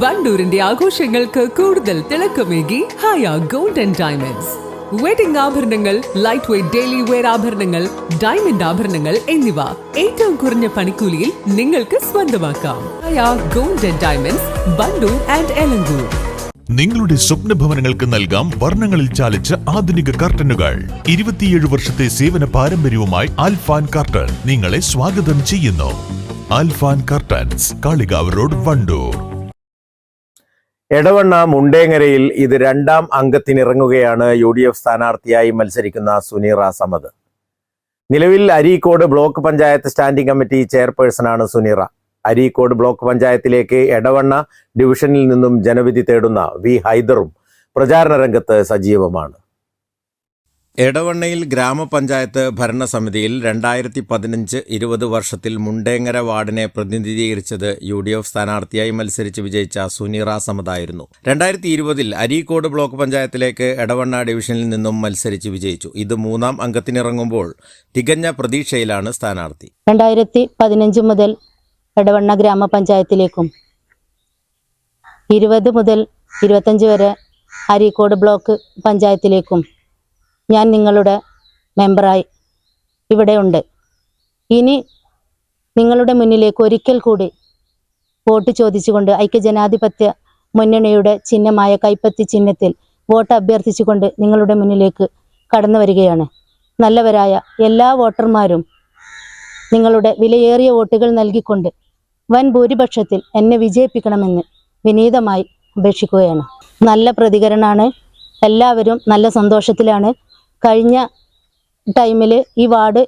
വണ്ടൂരിന്റെ ആഘോഷങ്ങൾക്ക് കൂടുതൽ തിളക്കമേകി ഹായ ഗോൾഡൻ ഡയമണ്ട്സ്. വെഡിംഗ് ആഭരണങ്ങൾ ലൈറ്റ് വെയ്റ്റ് ഡെയിലി വെയർ ആഭരണങ്ങൾ ഡയമണ്ട് ആഭരണങ്ങൾ എന്നിവ ഏറ്റവും കുറഞ്ഞ പണിക്കൂലിയിൽ നിങ്ങൾക്ക് സ്വന്തമാക്കാം. Haya golden diamonds Wandoor and Elankur. നിങ്ങളുടെ സ്വപ്ന ഭവനങ്ങൾക്ക് നൽകാം വർണങ്ങളിൽ ചാലിച്ച ആധുനിക കർട്ടനുകൾ. ഇരുപത്തിയേഴ് വർഷത്തെ സേവന പാരമ്പര്യവുമായി ആൽഫാൻ കർട്ടൻ നിങ്ങളെ സ്വാഗതം ചെയ്യുന്നു. Alfan curtains Kalikavu road Wandoor. Edavanna മുണ്ടേങ്ങരയിൽ ഇത് രണ്ടാം അംഗത്തിനിറങ്ങുകയാണ് യു ഡി എഫ് സ്ഥാനാർത്ഥിയായി മത്സരിക്കുന്ന സുനീറ സമദ് നിലവിൽ Areekode block panchayat standing committee ചെയർപേഴ്സണാണ് Suneera. Areekode block പഞ്ചായത്തിലേക്ക് എടവണ്ണ ഡിവിഷനിൽ നിന്നും ജനവിധി തേടുന്ന വി ഹൈദറും പ്രചാരണ രംഗത്ത് സജീവമാണ്. എടവണ്ണയിൽ ഗ്രാമപഞ്ചായത്ത് ഭരണസമിതിയിൽ രണ്ടായിരത്തി പതിനഞ്ച് ഇരുപത് വർഷത്തിൽ മുണ്ടേങ്ങര വാർഡിനെ പ്രതിനിധീകരിച്ചത് യു ഡി എഫ് സ്ഥാനാർത്ഥിയായി മത്സരിച്ച് വിജയിച്ച സുനീറ സമതായിരുന്നു രണ്ടായിരത്തി ഇരുപതിൽ അരീക്കോട് ബ്ലോക്ക് പഞ്ചായത്തിലേക്ക് എടവണ്ണ ഡിവിഷനിൽ നിന്നും മത്സരിച്ച് വിജയിച്ചു. ഇത് മൂന്നാം അംഗത്തിനിറങ്ങുമ്പോൾ തികഞ്ഞ പ്രതീക്ഷയിലാണ് സ്ഥാനാർത്ഥി. രണ്ടായിരത്തി പതിനഞ്ച് മുതൽ എടവണ്ണ ഗ്രാമപഞ്ചായത്തിലേക്കും ഇരുപത് മുതൽ ഇരുപത്തഞ്ച് വരെ അരീക്കോട് ബ്ലോക്ക് പഞ്ചായത്തിലേക്കും ഞാൻ നിങ്ങളുടെ മെമ്പറായി ഇവിടെയുണ്ട് ഇനി നിങ്ങളുടെ മുന്നിലേക്ക് ഒരിക്കൽ കൂടി വോട്ട് ചോദിച്ചുകൊണ്ട് ഐക്യജനാധിപത്യ മുന്നണിയുടെ ചിഹ്നമായ കൈപ്പത്തി ചിഹ്നത്തിൽ വോട്ട് അഭ്യർത്ഥിച്ചുകൊണ്ട് നിങ്ങളുടെ മുന്നിലേക്ക് കടന്നു വരികയാണ്. നല്ലവരായ എല്ലാ വോട്ടർമാരും നിങ്ങളുടെ വിലയേറിയ വോട്ടുകൾ നൽകിക്കൊണ്ട് വൻ ഭൂരിപക്ഷത്തിൽ എന്നെ വിജയിപ്പിക്കണമെന്ന് വിനീതമായി അപേക്ഷിക്കുകയാണ്. നല്ല പ്രതികരണമാണ്. എല്ലാവരും നല്ല സന്തോഷത്തിലാണ്. കഴിഞ്ഞ ടൈമിൽ ഈ വാർഡ്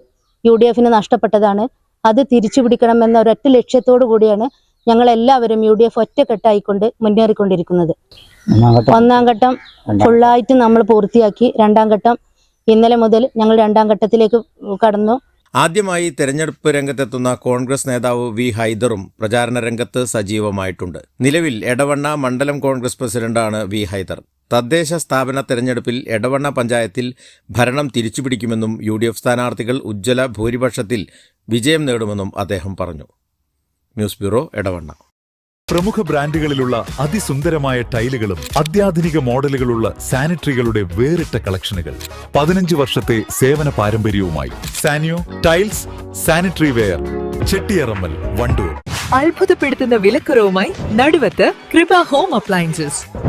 യു ഡി എഫിന് നഷ്ടപ്പെട്ടതാണ്. അത് തിരിച്ചു പിടിക്കണമെന്ന ഒരൊറ്റ ലക്ഷ്യത്തോടു കൂടിയാണ് ഞങ്ങൾ എല്ലാവരും യു ഡി എഫ് ഒറ്റക്കെട്ടായിക്കൊണ്ട് മുന്നേറിക്കൊണ്ടിരിക്കുന്നത്. ഒന്നാം ഘട്ടം ഫുള്ളായിട്ട് നമ്മൾ പൂർത്തിയാക്കി. രണ്ടാം ഘട്ടം ഇന്നലെ മുതൽ ഞങ്ങൾ രണ്ടാം ഘട്ടത്തിലേക്ക് കടന്നു. ആദ്യമായി തെരഞ്ഞെടുപ്പ് രംഗത്തെത്തുന്ന കോൺഗ്രസ് നേതാവ് വി ഹൈദറും പ്രചാരണ രംഗത്ത് സജീവമായിട്ടുണ്ട്. നിലവിൽ എടവണ്ണ മണ്ഡലം കോൺഗ്രസ് പ്രസിഡന്റാണ് വി ഹൈദർ. തദ്ദേശ സ്ഥാപന തെരഞ്ഞെടുപ്പിൽ എടവണ്ണ പഞ്ചായത്തിൽ ഭരണം തിരിച്ചുപിടിക്കുമെന്നും യു ഡി എഫ് സ്ഥാനാർത്ഥികൾ ഉജ്ജ്വല ഭൂരിപക്ഷത്തിൽ വിജയം നേടുമെന്നും അദ്ദേഹം പറഞ്ഞു. News bureau Edavanna. പ്രമുഖ ബ്രാൻഡുകളിലുള്ള അതിസുന്ദരമായ ടൈലുകളും അത്യാധുനിക മോഡലുകളുള്ള സാനിറ്ററികളുടെ വേറിട്ട കളക്ഷനുകൾ പതിനഞ്ച് വർഷത്തെ സേവന പാരമ്പര്യവുമായി. Sanio tiles sanitary ware Chettiyarammal Wandoor. അത്ഭുതപ്പെടുത്തുന്ന വിലക്കുറവുമായി നടുവത്ത് കൃപ ഹോം അപ്ലയൻസസ്.